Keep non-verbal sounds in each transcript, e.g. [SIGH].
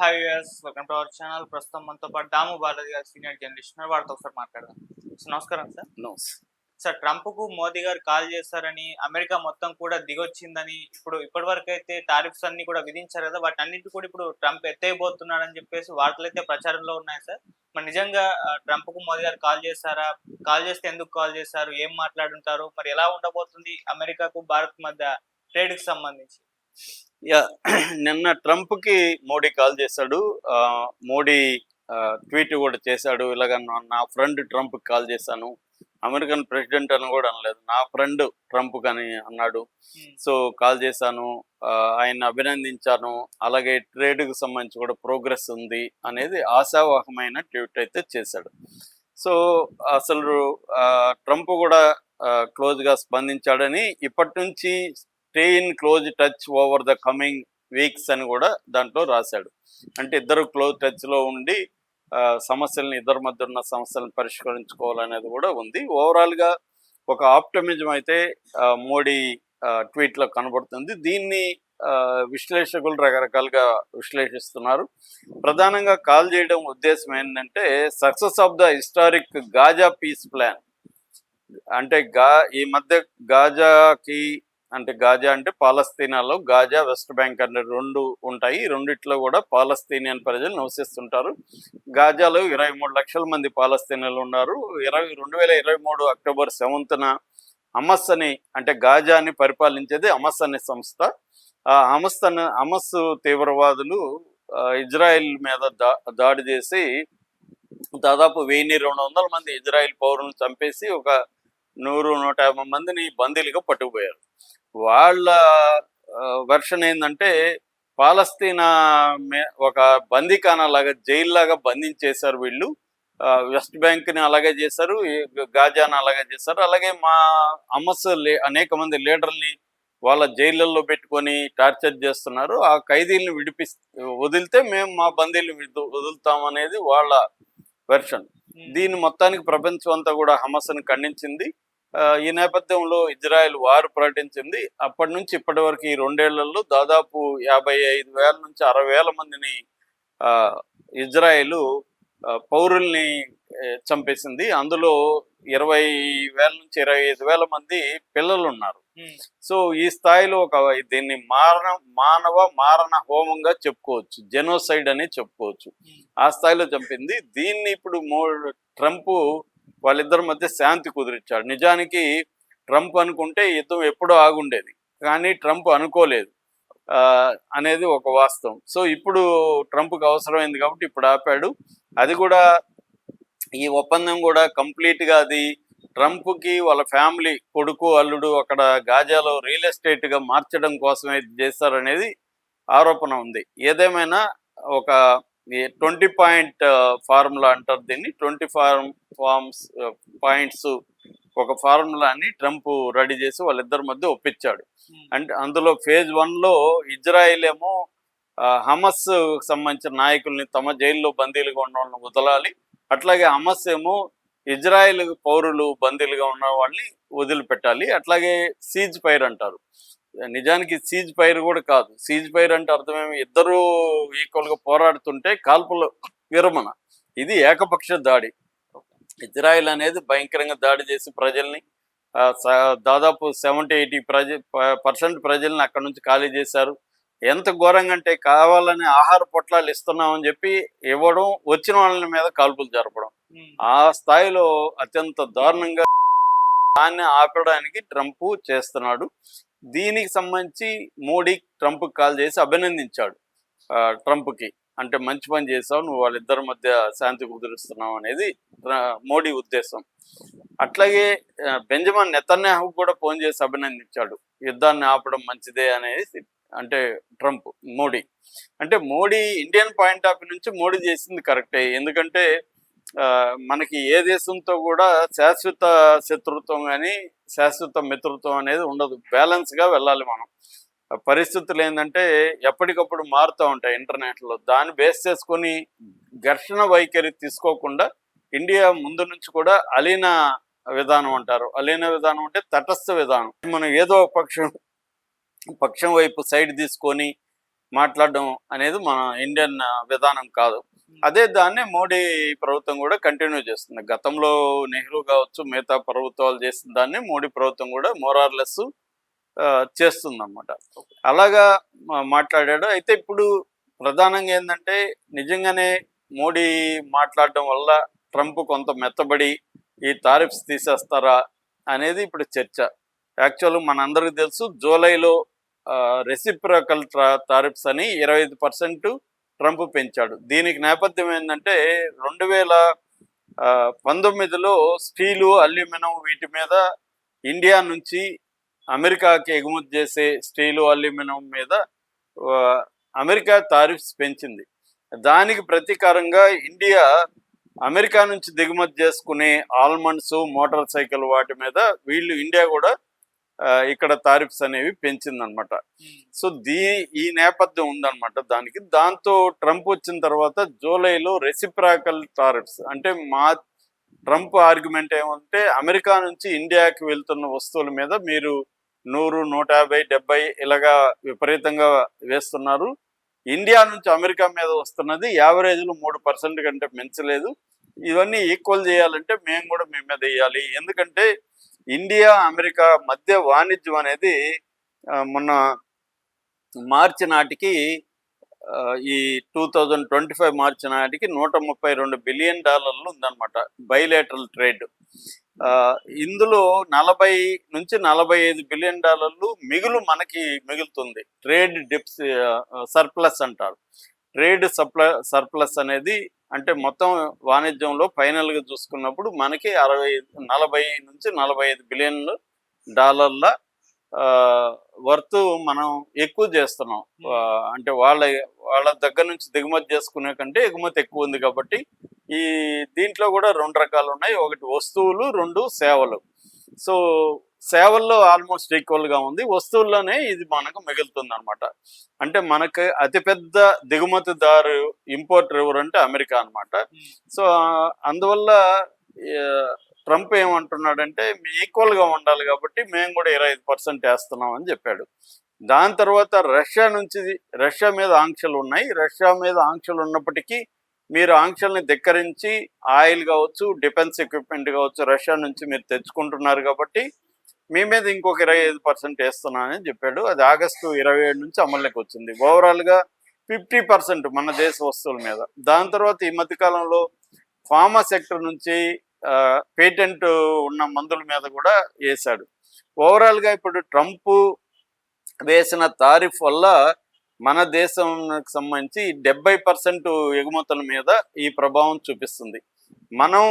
Hi viewers welcome to our channel ప్రస్తుతం మనతో పాటు దాము బాలాజీ గారు సీనియర్ జర్నలిస్ట్ వారితో ఒకసారి మాట్లాడదాం. సో నమస్కారం సార్. నో సార్ ట్రంప్కు మోదీ గారు కాల్ చేశారని అమెరికా మొత్తం కూడా దిగొచ్చిందని ఇప్పుడు ఇప్పటి వరకు అయితే టారిఫ్స్ అన్ని కూడా విధించారు కదా. వాటి అన్నింటి కూడా ఇప్పుడు ట్రంప్ ఎత్తేయబోతున్నాడని చెప్పేసి వార్తలు అయితే ప్రచారంలో ఉన్నాయి సార్. మరి నిజంగా ట్రంప్కు మోదీ గారు కాల్ చేశారా? కాల్ చేస్తే ఎందుకు కాల్ చేశారు? ఏం మాట్లాడుంటారు? మరి ఎలా ఉండబోతుంది అమెరికాకు భారత్ మధ్య ట్రేడ్కి సంబంధించి? [CLEARS THROAT] నిన్న ట్రంప్కి మోడీ కాల్ చేశాడు. మోడీ ట్వీట్ కూడా చేశాడు. ఇలాగ నా- ఫ్రెండ్ ట్రంప్ కాల్ చేశాను. అమెరికన్ ప్రెసిడెంట్ అని కూడా అనలేదు. నా ఫ్రెండ్ ట్రంప్ అని అన్నాడు. ఉమ్, సో కాల్ చేశాను. ఆయన అభినందించాను. అలాగే ట్రేడ్కి సంబంధించి కూడా ప్రోగ్రెస్ ఉంది అనేది ఆశావాహమైన ట్వీట్ అయితే చేశాడు. సో అసలు ట్రంప్ కూడా క్లోజ్గా స్పందించాడని ఇప్పటి నుంచి stay in close touch over the coming weeks అని కూడా దాంట్లో రాశాడు. అంటే ఇద్దరు క్లోజ్ టచ్లో ఉండి ఆ, సమస్యలను ఇద్దరి మధ్య ఉన్న సమస్యలను పరిష్కరించుకోవాలనేది కూడా ఉంది. ఓవరాల్గా ఒక ఆప్టమిజం అయితే మోడీ ట్వీట్లో కనబడుతుంది. దీన్ని ఆ, విశ్లేషకులు రకరకాలుగా విశ్లేషిస్తున్నారు. ప్రధానంగా కాల్ చేయడం ఉద్దేశం ఏంటంటే success of the historic Gaza peace plan అంటే గా ఈ మధ్య గాజాకి అంటే గాజా అంటే పాలస్తీనాలో గాజా వెస్ట్ బ్యాంక్ అనే రెండు ఉంటాయి. రెండిట్లో కూడా పాలస్తీనియన్ ప్రజలు నివసిస్తుంటారు. గాజాలో ఇరవై మూడు లక్షల మంది పాలస్తీనియన్లు ఉన్నారు. ఇరవై రెండు వేల ఇరవై మూడు అక్టోబర్ సెవెంత్న అమస్ అని అంటే గాజాని పరిపాలించేది అమస్ అనే సంస్థ. ఆ అమస్ అనే అమస్ తీవ్రవాదులు ఇజ్రాయెల్ మీద దా దాడి చేసి దాదాపు వెయ్యి రెండు వందల మంది ఇజ్రాయెల్ పౌరులను చంపేసి ఒక నూరు నూట యాభై మందిని బందీలుగా పట్టుకుపోయారు. వాళ్ళ వెర్షన్ ఏంటంటే పాలస్తీనా ఒక బందీఖానా లాగా జైలు లాగా బంధించేశారు వీళ్ళు. వెస్ట్ బ్యాంక్ని అలాగే చేశారు గాజాని అలాగే చేశారు. అలాగే మా అమస్ లే అనేక మంది లీడర్ని వాళ్ళ జైళ్ళల్లో పెట్టుకొని టార్చర్ చేస్తున్నారు. ఆ ఖైదీలను విడిపి వదిలితే మేము మా బందీలు వదులుతాం అనేది వాళ్ళ వెర్షన్ దీన్ని మొత్తానికి ప్రపంచం అంతా కూడా హమస్ను ఖండించింది. ఈ నేపథ్యంలో ఇజ్రాయెల్ వారు ప్రకటించింది. అప్పటి నుంచి ఇప్పటి వరకు ఈ రెండేళ్ళలో దాదాపు యాభై ఐదు వేల నుంచి అరవై వేల మందిని ఆ, ఇజ్రాయెల్ పౌరుల్ని చంపేసింది. అందులో ఇరవై వేల నుంచి ఇరవై ఐదు వేల మంది పిల్లలు ఉన్నారు సో ఈ స్థాయిలో ఒక దీన్ని మారణ మానవ మారణ హోమంగా చెప్పుకోవచ్చు. జెనోసైడ్ అని చెప్పుకోవచ్చు. ఆ స్థాయిలో చంపింది. దీన్ని ఇప్పుడు మో ట్రంప్ వాళ్ళిద్దరి మధ్య శాంతి కుదిరించాడు నిజానికి ట్రంప్ అనుకుంటే యుద్ధం ఎప్పుడో ఆగుండేది. కానీ ట్రంప్ అనుకోలేదు. అనేది ఒక వాస్తవం. సో ఇప్పుడు ట్రంప్కి అవసరమైంది కాబట్టి ఇప్పుడు ఆపాడు. అది కూడా ఈ ఒప్పందం కూడా కంప్లీట్గా అది ట్రంప్కి వాళ్ళ ఫ్యామిలీ కొడుకు అల్లుడు అక్కడ గాజాలో రియల్ ఎస్టేట్గా మార్చడం కోసమే చేస్తారనేది ఆరోపణ ఉంది. ఏదేమైనా ఒక ట్వంటీ పాయింట్ ఫార్ములా అంటారు దీన్ని. ట్వంటీ ఫార్మ్ ఫార్మ్స్ పాయింట్స్ ఒక ఫార్ములాని ట్రంప్ రెడీ చేసి వాళ్ళిద్దరి మధ్య ఒప్పించాడు. ఉమ్, అంటే అందులో ఫేజ్ వన్లో ఇజ్రాయిల్ ఏమో హమస్ సంబంధించిన నాయకుల్ని తమ జైల్లో బందీలుగా ఉన్న వాళ్ళని వదలాలి. అట్లాగే హమస్ ఏమో ఇజ్రాయెల్ పౌరులు బందీలుగా ఉన్న వాళ్ళని వదిలిపెట్టాలి. అట్లాగే సీజ్ ఫైర్ అంటారు. నిజానికి సీజ్ ఫైర్ కూడా కాదు. సీజ్ ఫైర్ అంటే అర్థమేమి? ఇద్దరు ఈక్వల్గా పోరాడుతుంటే కాల్పుల విరమణ. ఇది ఏకపక్ష దాడి. ఇజ్రాయెల్ అనేది భయంకరంగా దాడి చేసి ప్రజల్ని దాదాపు సెవెంటీ ఎయిటీ ప్రజ పర్సెంట్ ప్రజల్ని అక్కడ నుంచి ఖాళీ చేశారు. ఎంత ఘోరంగా అంటే కావాలని ఆహార పొట్లాలు ఇస్తున్నామని చెప్పి ఇవ్వడం వచ్చిన వాళ్ళ మీద కాల్పులు జరపడం. ఆ స్థాయిలో అత్యంత దారుణంగా దాన్ని ఆపడానికి ట్రంప్ చేస్తున్నాడు. దీనికి సంబంధించి మోడీ ట్రంప్ కాల్ చేసి అభినందించాడు. ఆ, ట్రంప్కి. అంటే మంచి పని చేసావు నువ్వు వాళ్ళిద్దరి మధ్య శాంతి కుదురుస్తున్నావు అనేది మోడీ ఉద్దేశం. అట్లాగే బెంజమిన్ నెతన్యాహు కూడా ఫోన్ చేసి అభినందించాడు. యుద్ధాన్ని ఆపడం మంచిదే అనేది అంటే ట్రంప్ మోడీ. అంటే Modi Indian point of view నుంచి మోడీ చేసింది కరెక్టే. ఎందుకంటే మనకి ఏ దేశంతో కూడా శాశ్వత శత్రుత్వం కానీ శాశ్వత మిత్రత్వం అనేది ఉండదు. బ్యాలెన్స్గా వెళ్ళాలి మనం. పరిస్థితులు ఏంటంటే ఎప్పటికప్పుడు మారుతూ ఉంటాయి ఇంటర్నెట్లో దాన్ని బేస్ చేసుకొని ఘర్షణ వైఖరి తీసుకోకుండా ఇండియా ముందు నుంచి కూడా అలీన విధానం అంటారు. అలీన విధానం అంటే తటస్థ విధానం. మనం ఏదో ఒక పక్షం పక్షం వైపు సైడ్ తీసుకొని మాట్లాడడం అనేది మన ఇండియన్ విధానం కాదు. అదే దాన్ని మోడీ ప్రభుత్వం కూడా కంటిన్యూ చేస్తుంది. గతంలో నెహ్రూ కావచ్చు మిగతా ప్రభుత్వాలు చేసిన దాన్ని మోడీ ప్రభుత్వం కూడా మోరార్లెస్ చేస్తుంది అనమాట అలాగా మాట్లాడాడు. అయితే ఇప్పుడు ప్రధానంగా ఏంటంటే నిజంగానే మోడీ మాట్లాడడం వల్ల ట్రంప్ కొంత మెత్తబడి ఈ టారిఫ్స్ తీసేస్తారా అనేది ఇప్పుడు చర్చ. యాక్చువల్ మనందరికీ తెలుసు జూలైలో రెసిప్రకల్ టారిఫ్స్ అని ఇరవై ఐదు పర్సెంట్ ట్రంప్ పెంచాడు. దీనికి నేపథ్యం ఏంటంటే రెండు వేల పంతొమ్మిదిలో స్టీలు అల్యూమినియం వీటి మీద ఇండియా నుంచి అమెరికాకి ఎగుమతి చేసే స్టీలు అల్యూమినియం మీద అమెరికా టారిఫ్స్ పెంచింది. దానికి ప్రతీకారంగా ఇండియా అమెరికా నుంచి దిగుమతి చేసుకునే ఆల్మండ్స్ మోటార్ సైకిల్ వాటి మీద వీళ్ళు ఇండియా కూడా ఇక్కడ టారిఫ్స్ అనేవి పెంచిందనమాట. సో దీ ఈ నేపథ్యం ఉందన్నమాట దానికి. దాంతో ట్రంప్ వచ్చిన తర్వాత జూలైలో రెసిప్రాకల్ టారిఫ్స్ అంటే మా ట్రంప్ ఆర్గ్యుమెంట్ ఏమంటే అమెరికా నుంచి ఇండియాకి వెళ్తున్న వస్తువుల మీద మీరు నూరు నూట యాభై డెబ్బై ఇలాగా విపరీతంగా వేస్తున్నారు. ఇండియా నుంచి అమెరికా మీద వస్తున్నది యావరేజ్లో మూడు పర్సెంట్ కంటే పెంచలేదు ఇవన్నీ ఈక్వల్ చేయాలంటే మేము కూడా మీ మీద వేయాలి. ఎందుకంటే ఇండియా అమెరికా మధ్య వాణిజ్యం అనేది మొన్న మార్చి నాటికి ఈ టూ థౌజండ్ ట్వంటీ ఫైవ్ మార్చి నాటికి నూట ముప్పై రెండు బిలియన్ డాలర్లు ఉందన్నమాట బైలేటరల్ ట్రేడ్ ఇందులో నలభై నుంచి నలభై ఐదు బిలియన్ డాలర్లు మిగులు మనకి మిగులుతుంది. ట్రేడ్ డిప్స్ సర్ప్లస్ అంటారు. ట్రేడ్ సప్ల సర్ప్లస్ అనేది అంటే మొత్తం వాణిజ్యంలో ఫైనల్గా చూసుకున్నప్పుడు మనకి అరవై నలభై నుంచి నలభై ఐదు బిలియన్లు డాలర్ల వర్త్ మనం ఎక్కువ చేస్తున్నాం. ఆ, అంటే వాళ్ళ వాళ్ళ దగ్గర నుంచి దిగుమతి చేసుకునే కంటే ఎగుమతి ఎక్కువ ఉంది కాబట్టి ఈ దీంట్లో కూడా రెండు రకాలు ఉన్నాయి. ఒకటి వస్తువులు రెండు సేవలు. సో సేవల్లో ఆల్మోస్ట్ ఈక్వల్గా ఉంది. వస్తువుల్లోనే ఇది మనకు మిగులుతుంది అనమాట అంటే మనకు అతిపెద్ద దిగుమతిదారు ఇంపోర్టర్ ఎవరంటే అమెరికా అన్నమాట. సో అందువల్ల ట్రంప్ ఏమంటున్నాడంటే మీ ఈక్వల్గా ఉండాలి కాబట్టి మేము కూడా ఇరవై ఐదు పర్సెంట్ వేస్తున్నాం అని చెప్పాడు. దాని తర్వాత రష్యా నుంచి రష్యా మీద ఆంక్షలు ఉన్నాయి. రష్యా మీద ఆంక్షలు ఉన్నప్పటికీ మీరు ఆంక్షల్ని ధిక్కరించి ఆయిల్ కావచ్చు డిఫెన్స్ ఎక్విప్మెంట్ కావచ్చు రష్యా నుంచి మీరు తెచ్చుకుంటున్నారు కాబట్టి మీ మీద ఇంకొక ఇరవై ఐదు పర్సెంట్ వేస్తున్నానని చెప్పాడు. అది ఆగస్టు ఇరవై ఏడు నుంచి అమల్లోకి వచ్చింది. ఓవరాల్గా ఫిఫ్టీ పర్సెంట్ మన దేశ వస్తువుల మీద. దాని తర్వాత ఈ మధ్యకాలంలో ఫార్మా సెక్టర్ నుంచి పేటెంట్ ఉన్న మందుల మీద కూడా వేశాడు. ఓవరాల్గా ఇప్పుడు ట్రంప్ వేసిన తారీఫ్ వల్ల మన దేశంకి సంబంధించి డెబ్బై పర్సెంట్ ఎగుమతుల మీద ఈ ప్రభావం చూపిస్తుంది. మనం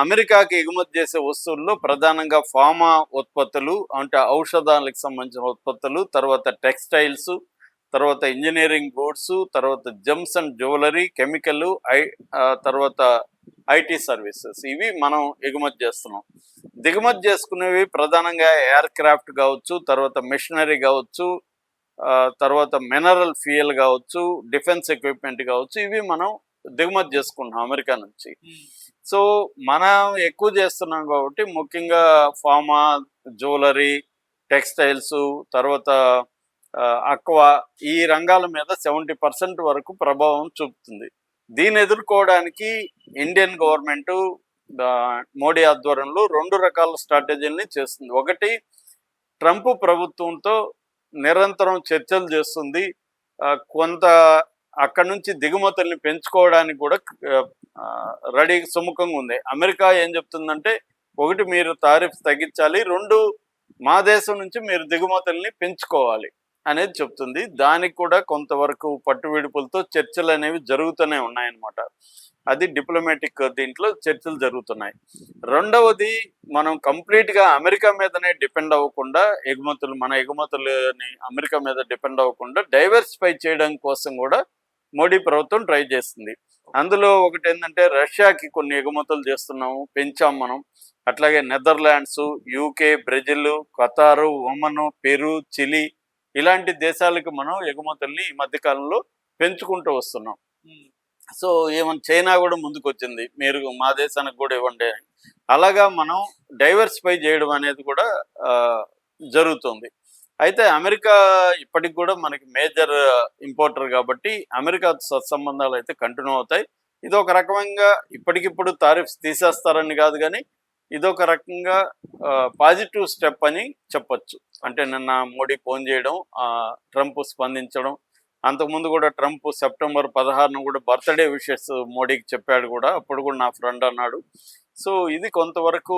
అమెరికాకి ఎగుమతి చేసే వస్తువుల్లో ప్రధానంగా ఫార్మా ఉత్పత్తులు అంటే ఔషధాలకు సంబంధించిన ఉత్పత్తులు తర్వాత టెక్స్టైల్స్ తర్వాత ఇంజనీరింగ్ బోర్డ్స్ తర్వాత జెమ్స్ అండ్ జ్యువెలరీ కెమికల్ ఐ ఆ, తర్వాత ఐటీ సర్వీసెస్. ఇవి మనం ఎగుమతి చేస్తున్నాం. దిగుమతి చేసుకునేవి ప్రధానంగా ఎయిర్ క్రాఫ్ట్ కావచ్చు తర్వాత మిషనరీ కావచ్చు ఆ, తర్వాత మినరల్ ఫ్యూయల్ కావచ్చు డిఫెన్స్ ఎక్విప్మెంట్ కావచ్చు ఇవి మనం దిగుమతి చేసుకుంటున్నాం అమెరికా నుంచి. సో మనం ఎక్కువ చేస్తున్నాం కాబట్టి ముఖ్యంగా ఫార్మా జ్యువెలరీ టెక్స్టైల్స్ తర్వాత అక్వా ఈ రంగాల మీద సెవెంటీ పర్సెంట్ వరకు ప్రభావం చూపుతుంది. దీన్ని ఎదుర్కోవడానికి ఇండియన్ గవర్నమెంట్ మోడీ ఆధ్వర్యంలో రెండు రకాల స్ట్రాటజీలని చేస్తుంది. ఒకటి ట్రంప్ ప్రభుత్వంతో నిరంతరం చర్చలు చేస్తుంది. కొంత అక్కడ నుంచి దిగుమతుల్ని పెంచుకోవడానికి కూడా రెడీ సుముఖంగా ఉంది. అమెరికా ఏం చెప్తుందంటే ఒకటి మీరు తారీఫ్ తగ్గించాలి రెండు మా దేశం నుంచి మీరు దిగుమతుల్ని పెంచుకోవాలి అనేది చెప్తుంది. దానికి కూడా కొంతవరకు పట్టువిడుపులతో చర్చలు అనేవి జరుగుతూనే ఉన్నాయన్నమాట. అది డిప్లొమాటిక్ దీంట్లో చర్చలు జరుగుతున్నాయి. రెండవది మనం కంప్లీట్గా అమెరికా మీదనే డిపెండ్ అవ్వకుండా ఎగుమతులు మన ఎగుమతులని అమెరికా మీద డిపెండ్ అవ్వకుండా డైవర్సిఫై చేయడం కోసం కూడా మోడీ ప్రభుత్వం ట్రై చేస్తుంది. అందులో ఒకటి ఏంటంటే రష్యాకి కొన్ని ఎగుమతులు చేస్తున్నాము పెంచాం మనం. అట్లాగే Netherlands UK Brazil Qatar Oman Peru Chile ఇలాంటి దేశాలకు మనం ఎగుమతుల్ని ఈ మధ్య కాలంలో పెంచుకుంటూ వస్తున్నాం. సో ఏమన్నా చైనా కూడా ముందుకు వచ్చింది మీరు మా దేశానికి కూడా ఇవ్వండి అలాగా మనం డైవర్సిఫై చేయడం అనేది కూడా జరుగుతుంది. అయితే అమెరికా ఇప్పటికి కూడా మనకి మేజర్ ఇంపోర్టర్ కాబట్టి అమెరికా సత్సంబంధాలు అయితే కంటిన్యూ అవుతాయి. ఇది ఒక రకంగా ఇప్పటికిప్పుడు తారీఫ్స్ తీసేస్తారని కాదు కానీ ఇదొక రకంగా పాజిటివ్ స్టెప్ అని చెప్పొచ్చు. అంటే నిన్న మోడీ ఫోన్ చేయడం ట్రంప్ స్పందించడం అంతకుముందు కూడా ట్రంప్ సెప్టెంబర్ పదహారును కూడా బర్త్డే విషెస్ మోడీకి చెప్పాడు కూడా అప్పుడు కూడా నా ఫ్రెండ్ అన్నాడు. సో ఇది కొంతవరకు